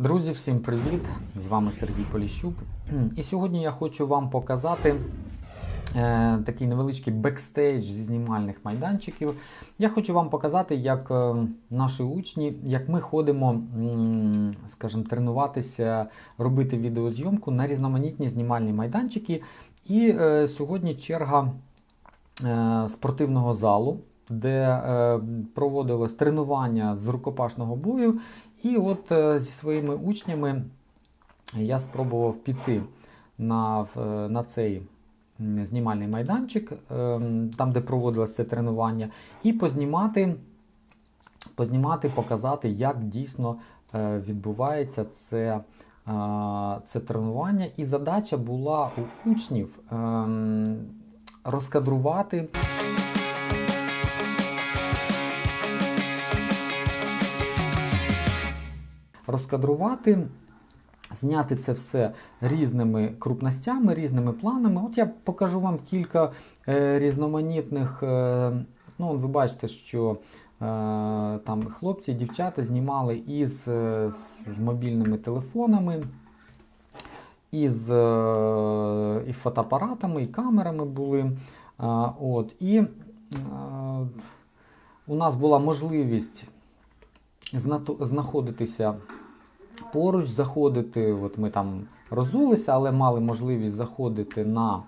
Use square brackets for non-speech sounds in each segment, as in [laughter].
Друзі, всім привіт! З вами Сергій Поліщук. І сьогодні я хочу вам показати е, такий невеличкий бекстейдж зі знімальних майданчиків. Я хочу вам показати, як е, наші учні, як ми ходимо, м, скажімо, тренуватися, робити відеозйомку на різноманітні знімальні майданчики. І е, сьогодні черга е, спортивного залу, де е, проводилось тренування з рукопашного бою. І от е, зі своїми учнями я спробував піти на, на цей знімальний майданчик, ем, там, де проводилось це тренування, і познімати, познімати, показати, як дійсно е, відбувається це, е, це тренування. І задача була у учнів ем, розкадрувати. Розкадрувати, зняти це все різними крупностями, різними планами. От я покажу вам кілька е, різноманітних. Е, ну, ви бачите, що е, там хлопці дівчата знімали із з, з мобільними телефонами. Із і фотоапаратами, і камерами були. От, і е, у нас була можливість знаходитися поруч, заходити. От ми там розулися, але мали можливість заходити на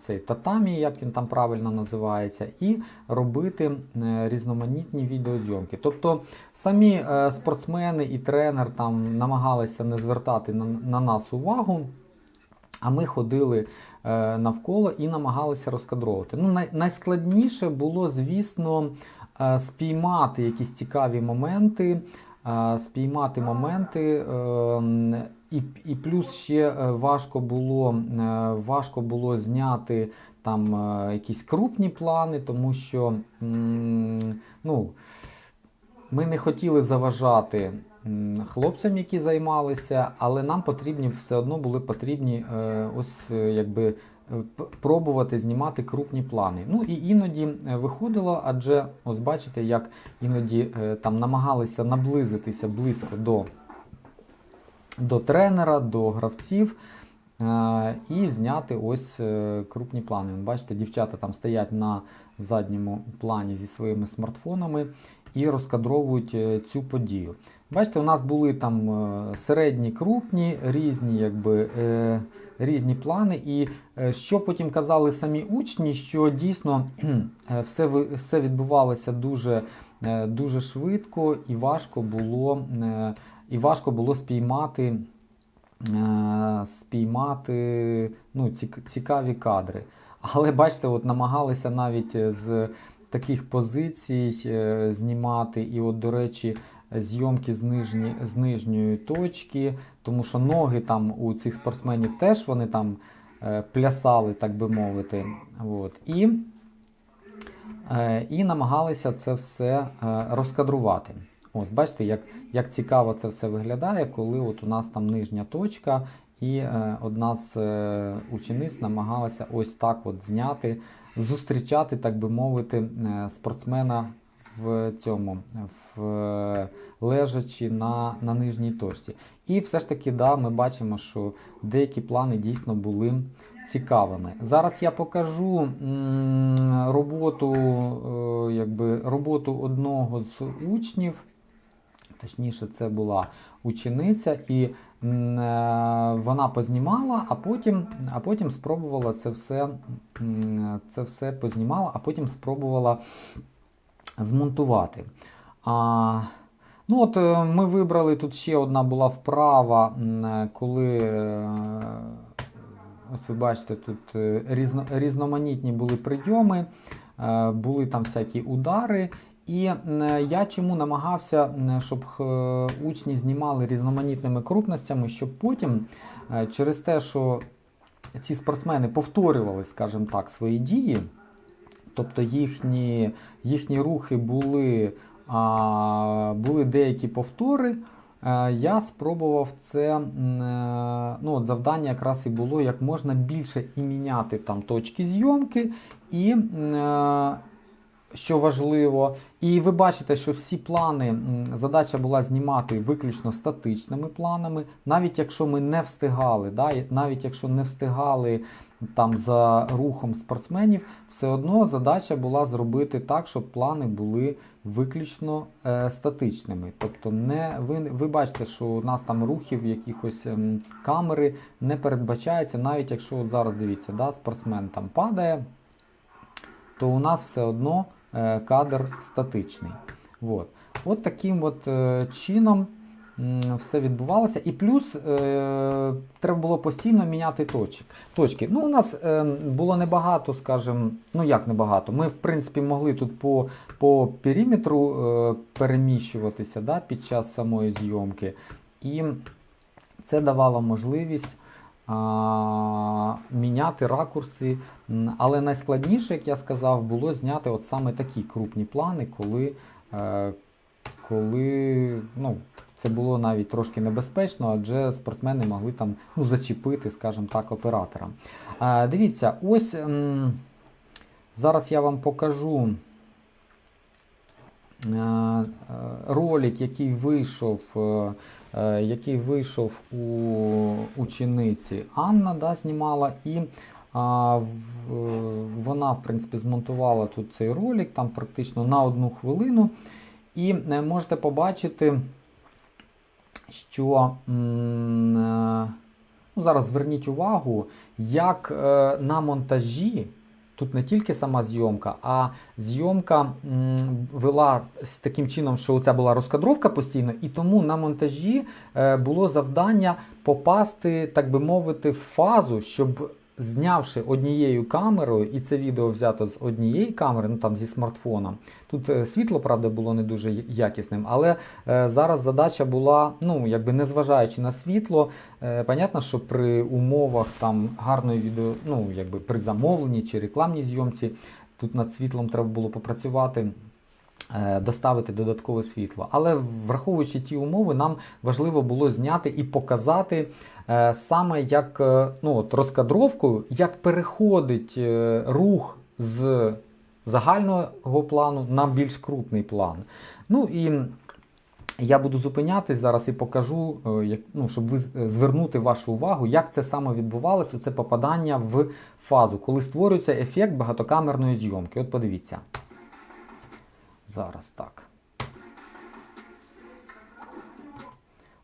цей татамі, як він там правильно називається, і робити е, різноманітні відеозйомки. Тобто самі е, спортсмени і тренер там намагалися не звертати на, на нас увагу. А ми ходили е, навколо і намагалися розкадровувати. Ну, най, найскладніше було, звісно, спіймати якісь цікаві моменти, е, спіймати моменти. Е, і, і плюс ще е, важко було, е, важко було зняти там е, якісь крупні плани, тому що ну, ми не хотіли заважати хлопцям, які займалися, але нам потрібні все одно були потрібні е, ось е, якби. Е, Пробувати знімати крупні плани. Ну і іноді е, виходило, адже ось бачите, як іноді е, там намагалися наблизитися близько до, до тренера, до гравців і зняти ось крупні плани. Бачите, дівчата там стоять на задньому плані зі своїми смартфонами і розкадровують цю подію. Бачите, у нас були там середні, крупні, різні, якби, різні плани. І е, що потім казали самі учні, що дійсно [clears throat] е, все, все відбувалося дуже, е, дуже швидко і важко було, і важко було спіймати, спіймати ну, цік- цікаві кадри. Але бачите, от намагалися навіть з таких позицій знімати. І, от, до речі, зйомки з, нижні, з нижньої точки, тому що ноги там у цих спортсменів теж вони там е, плясали, так би мовити. От. І, е, і намагалися це все е, розкадрувати. От, бачите, як, як цікаво це все виглядає, коли от у нас там нижня точка, і одна з учениць намагалася ось так от зняти, зустрічати, так би мовити, спортсмена в цьому, в е, лежачи на, на нижній точці. І все ж таки, да, ми бачимо, що деякі плани дійсно були цікавими. Зараз я покажу роботу, е, якби, роботу одного з учнів. Точніше, це була учениця, і е, вона познімала, а потім, а потім спробувала це все, це все познімала, а потім спробувала змонтувати. А, ну от е, Ми вибрали тут ще одна була вправа, е, коли. е, Ось ви бачите, тут різно, різноманітні були прийоми, були там всякі удари. І я чому намагався, щоб учні знімали різноманітними крупностями, щоб потім через те, що ці спортсмени повторювали, скажімо так, свої дії, тобто їхні, їхні рухи були, а, були деякі повтори. Е, Я спробував це е, ну, от завдання якраз і було як можна більше і міняти там точки зйомки, і е, що важливо. І ви бачите, що всі плани, задача була знімати виключно статичними планами, навіть якщо ми не встигали, да, навіть якщо не встигали там за рухом спортсменів, все одно задача була зробити так, щоб плани були виключно е, статичними. Тобто, не, ви, ви бачите, що у нас там рухів якихось ем, камери не передбачається, навіть якщо от зараз дивіться, да, спортсмен там падає, то у нас все одно е, кадр статичний. От. От таким от е, чином все відбувалося. І плюс е, треба було постійно міняти точки. точки. Ну, у нас е, було небагато, скажімо, ну як небагато. Ми, в принципі, могли тут по, по периметру е, переміщуватися да, під час самої зйомки. І це давало можливість міняти ракурси. Але найскладніше, як я сказав, було зняти от саме такі крупні плани, коли, е, коли ну, це було навіть трошки небезпечно, адже спортсмени могли там ну, зачепити, скажімо так, оператора. Е, дивіться, ось зараз я вам покажу. Е, е, Ролик, який вийшов, е, який вийшов у учениці Анна, да, знімала, і а, вона, в принципі, змонтувала тут цей ролик, там практично на одну хвилину. І можете побачити, що ну, зараз зверніть увагу, як на монтажі. Тут не тільки сама зйомка, а зйомка вела з таким чином, що це була розкадровка постійно, і тому на монтажі е, було завдання попасти, так би мовити, в фазу, щоб знявши однією камерою, і це відео взято з однієї камери, ну там зі смартфона. Тут е, світло, правда, було не дуже якісним, але е, зараз задача була, ну якби незважаючи на світло, е, понятно, що при умовах там гарної відео, ну якби при замовленні чи рекламній зйомці, тут над світлом треба було попрацювати. Е, Доставити додаткове світло. Але враховуючи ті умови, нам важливо було зняти і показати е, саме як е, ну, от розкадровкою, як переходить рух з загального плану на більш крупний план. Ну і я буду зупинятись зараз і покажу, як, ну, щоб ви звернути вашу увагу, як це саме відбувалося, це попадання в фазу, коли створюється ефект багатокамерної зйомки. От подивіться. Зараз так.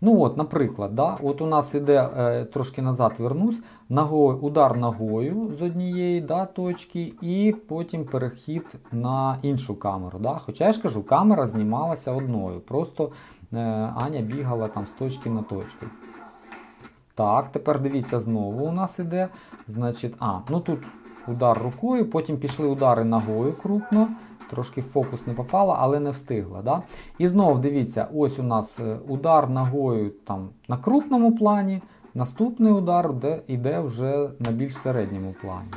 Ну от, наприклад, да, от у нас іде е, трошки назад вернусь, ногою, удар ногою з однієї да, точки, і потім перехід на іншу камеру. Да. Хоча я ж кажу, камера знімалася одною. Просто е, Аня бігала там з точки на точку. Так, тепер дивіться, знову у нас іде. Значить, а, ну тут удар рукою, потім пішли удари ногою крупно. Трошки в фокус не попала, але не встигла. Да? І знову дивіться, ось у нас е, удар ногою там, на крупному плані, наступний удар де, йде вже на більш середньому плані.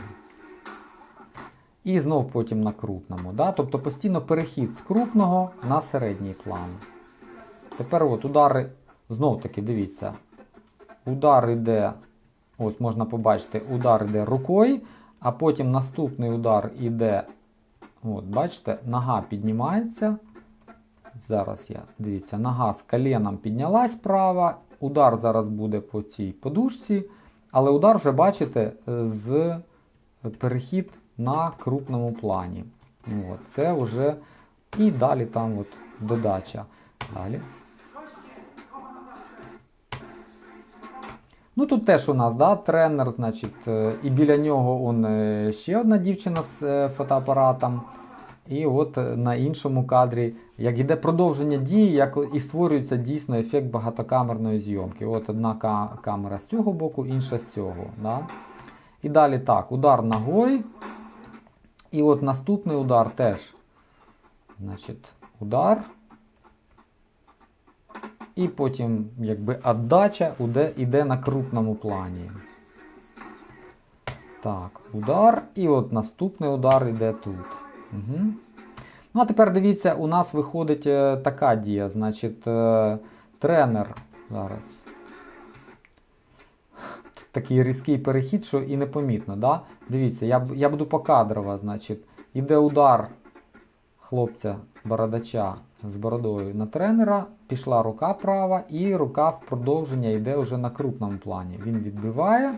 І знов потім на крупному. Да? Тобто постійно перехід з крупного на середній план. Тепер от удари, знов таки дивіться, удар йде, ось можна побачити, удар йде рукою, а потім наступний удар йде От, бачите, нога піднімається. Зараз я, дивіться, нога з коленом піднялась права. Удар зараз буде по цій подушці. Але удар вже бачите з перехід на крупному плані. От, це вже і далі там от додача. Далі. Ну тут теж у нас да, тренер, значить, е, і біля нього он, е, ще одна дівчина з е, фотоапаратом. І от на іншому кадрі, як іде продовження дії, як і створюється дійсно ефект багатокамерної зйомки. От одна камера з цього боку, інша з цього. Да? І далі так, удар ногою. І от наступний удар теж. Значить, удар. І потім якби іде, іде на крупному плані. Так, удар. І от наступний удар йде тут. Угу. Ну, а тепер дивіться, у нас виходить е, така дія. Значить, е, тренер зараз. [laughs] Такий різкий перехід, що і непомітно. Да? Дивіться, я, я буду покадрово, значить, іде удар хлопця бородача з бородою на тренера, пішла рука права, і рука в продовження йде вже на крупному плані. Він відбиває.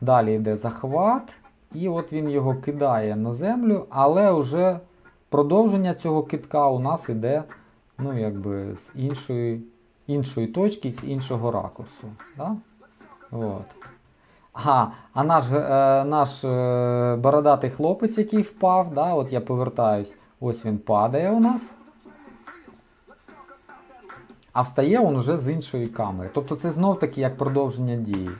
Далі йде захват, і от він його кидає на землю, але вже продовження цього китка у нас іде ну, якби, з іншої, іншої точки, з іншого ракурсу. Да? От. Ага, а наш, е, наш е, бородатий хлопець, який впав, да, от я повертаюсь, ось він падає у нас. А встає він вже з іншої камери. Тобто це знов таки як продовження дії.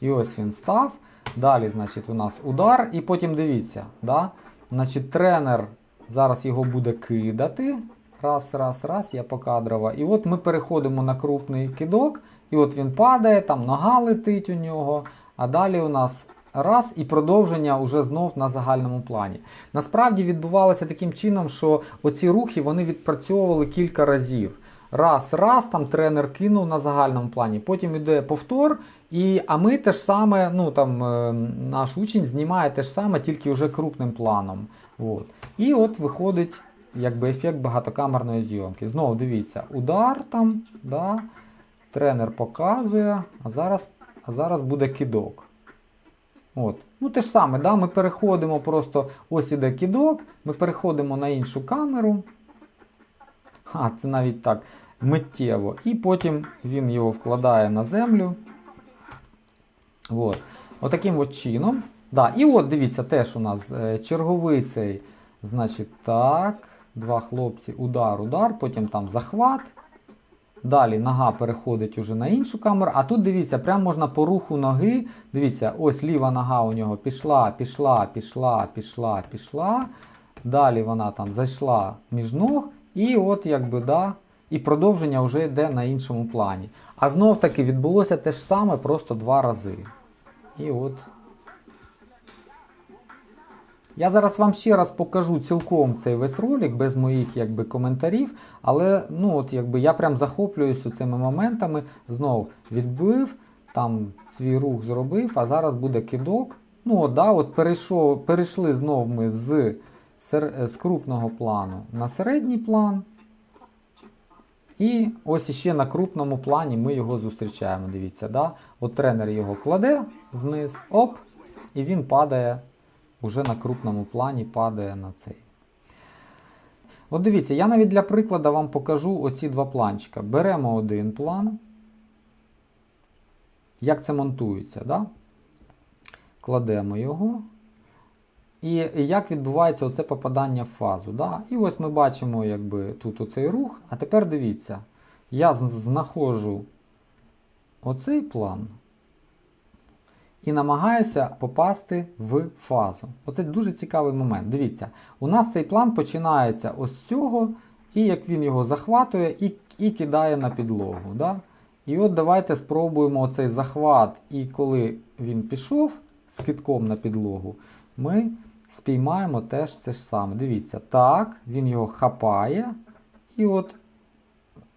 І ось він став. Далі, значить, у нас удар, і потім дивіться, да? значить, тренер зараз його буде кидати. Раз, раз, раз, я покадрово. І от ми переходимо на крупний кидок, і от він падає, там нога летить у нього. А далі у нас раз і продовження вже знов на загальному плані. Насправді відбувалося таким чином, що оці рухи вони відпрацьовували кілька разів. Раз, раз, там тренер кинув на загальному плані, потім йде повтор, і, а ми те ж саме, ну там е, наш учень знімає те ж саме, тільки вже крупним планом. От. І от виходить якби ефект багатокамерної зйомки. Знову дивіться, удар там, да, тренер показує, а зараз, а зараз буде кидок. От. Ну те ж саме, да, ми переходимо просто, ось іде кидок, ми переходимо на іншу камеру. А, це навіть так миттєво. І потім він його вкладає на землю. От. Отаким от чином. Да, І от дивіться, теж у нас е, черговий цей, значить, так, два хлопці, удар, удар, потім там захват. Далі нога переходить уже на іншу камеру. А тут дивіться, прямо можна по руху ноги. Дивіться, ось ліва нога у нього пішла, пішла, пішла, пішла, пішла. Далі вона там зайшла між ног. І от якби да, і продовження вже йде на іншому плані. А знов таки відбулося те ж саме, просто два рази. І от. Я зараз вам ще раз покажу цілком цей весь ролик без моїх якби, коментарів, але ну, от, якби, я прям захоплююся цими моментами. Знов відбив, там свій рух зробив, а зараз буде кидок. Ну, от, да, от перейшов, перейшли знов ми з, з крупного плану на середній план. І ось іще на крупному плані ми його зустрічаємо. Дивіться, да? От тренер його кладе вниз, оп, і він падає уже на крупному плані, падає на цей. От дивіться, я навіть для прикладу вам покажу оці два планчика. Беремо один план. Як це монтується, да? кладемо його. І як відбувається оце попадання в фазу. Да? І ось ми бачимо якби, тут оцей рух. А тепер дивіться, я знаходжу оцей план і намагаюся попасти в фазу. Оце дуже цікавий момент. Дивіться, у нас цей план починається ось з цього, і як він його захватує і, і кидає на підлогу. Да? І от давайте спробуємо оцей захват. І коли він пішов з китком на підлогу, ми спіймаємо теж це ж саме. Дивіться, так, він його хапає. І от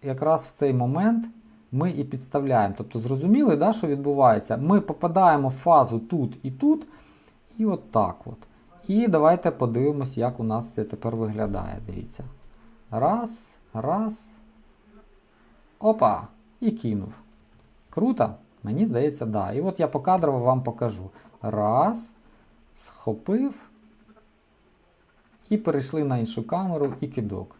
якраз в цей момент ми і підставляємо. Тобто зрозуміли, да, що відбувається? Ми попадаємо в фазу тут і тут, і от так от. І давайте подивимось, як у нас це тепер виглядає. Дивіться. Раз, раз. Опа! І кинув. Круто? Мені здається, да. І от я покадрово вам покажу. Раз. Схопив. І перейшли на іншу камеру і кидок.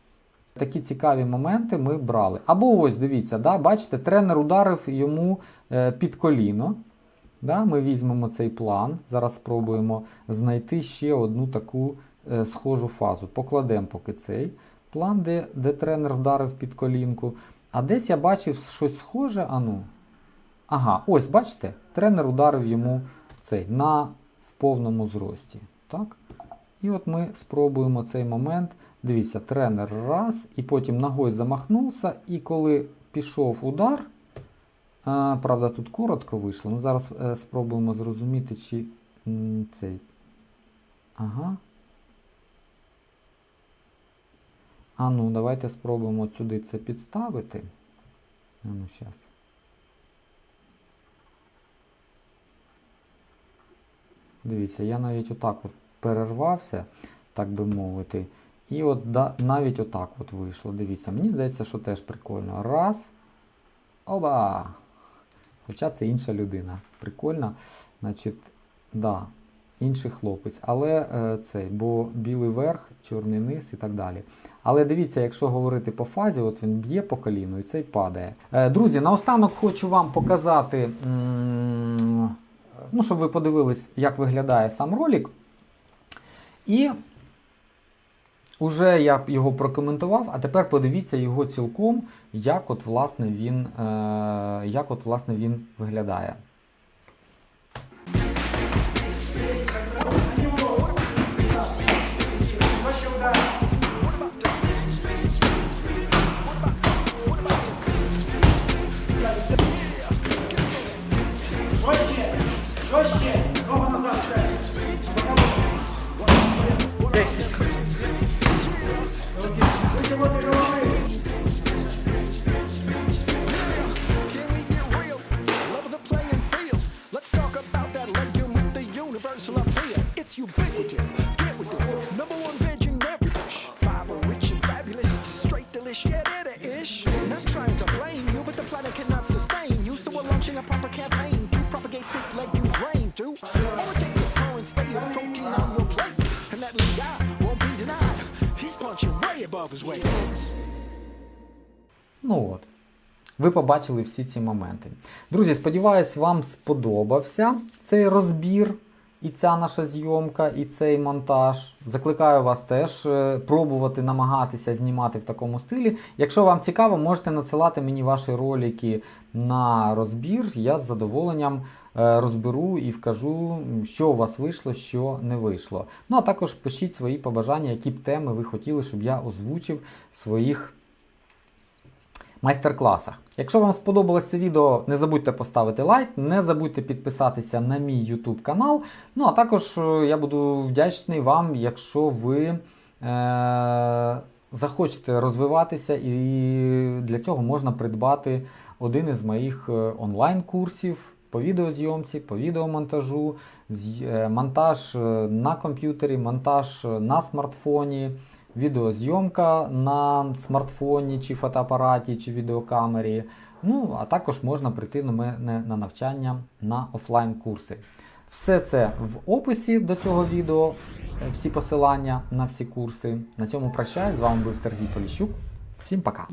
Такі цікаві моменти ми брали. Або ось, дивіться, да, бачите, тренер ударив йому е, під коліно. Да, Ми візьмемо цей план. Зараз спробуємо знайти ще одну таку е, схожу фазу. Покладемо поки цей план, де, де тренер вдарив під колінку. А десь я бачив щось схоже. Ану. Ага, ось, бачите, тренер ударив йому цей на в повному зрості. Так? І от ми спробуємо цей момент. Дивіться, тренер раз, і потім ногою замахнувся, і коли пішов удар, а, правда, тут коротко вийшло. Ну, зараз е, спробуємо зрозуміти, чи м, цей. Ага. А ну, давайте спробуємо сюди це підставити. А ну, зараз. Дивіться, я навіть отак от перервався, так би мовити. І от да, навіть отак от вийшло. Дивіться, мені здається, що теж прикольно. Раз. Оба! Хоча це інша людина. Прикольно. Значить, да, інший хлопець. Але е, цей, бо білий верх, чорний низ і так далі. Але дивіться, якщо говорити по фазі, от він б'є по коліну і цей падає. Е, друзі, наостанок хочу вам показати, ну, щоб ви подивились, як виглядає сам ролик. І Уже я його прокоментував, а тепер подивіться його цілком, як от власне він, е, як от, власне, він виглядає. Жорстче, жорстче, Ну от. Ви побачили всі ці моменти. Друзі, сподіваюсь, вам сподобався цей розбір, і ця наша зйомка, і цей монтаж. Закликаю вас теж е, пробувати намагатися знімати в такому стилі. Якщо вам цікаво, можете надсилати мені ваші ролики на розбір. Я з задоволенням розберу і вкажу, що у вас вийшло, що не вийшло. Ну а також пишіть свої побажання, які б теми ви хотіли, щоб я озвучив в своїх майстер-класах. Якщо вам сподобалось це відео, не забудьте поставити лайк, не забудьте підписатися на мій YouTube канал. Ну а також е, я буду вдячний вам, якщо ви е- захочете розвиватися, і для цього можна придбати один із моїх е, онлайн-курсів по відеозйомці, по відеомонтажу, е, монтаж е, на комп'ютері, монтаж е, на смартфоні відеозйомка на смартфоні, чи фотоапараті, чи відеокамері. Ну, а також можна прийти на мене на навчання на офлайн-курси. Все це в описі до цього відео, всі посилання на всі курси. На цьому прощаюсь. З вами був Сергій Поліщук. Всім пока!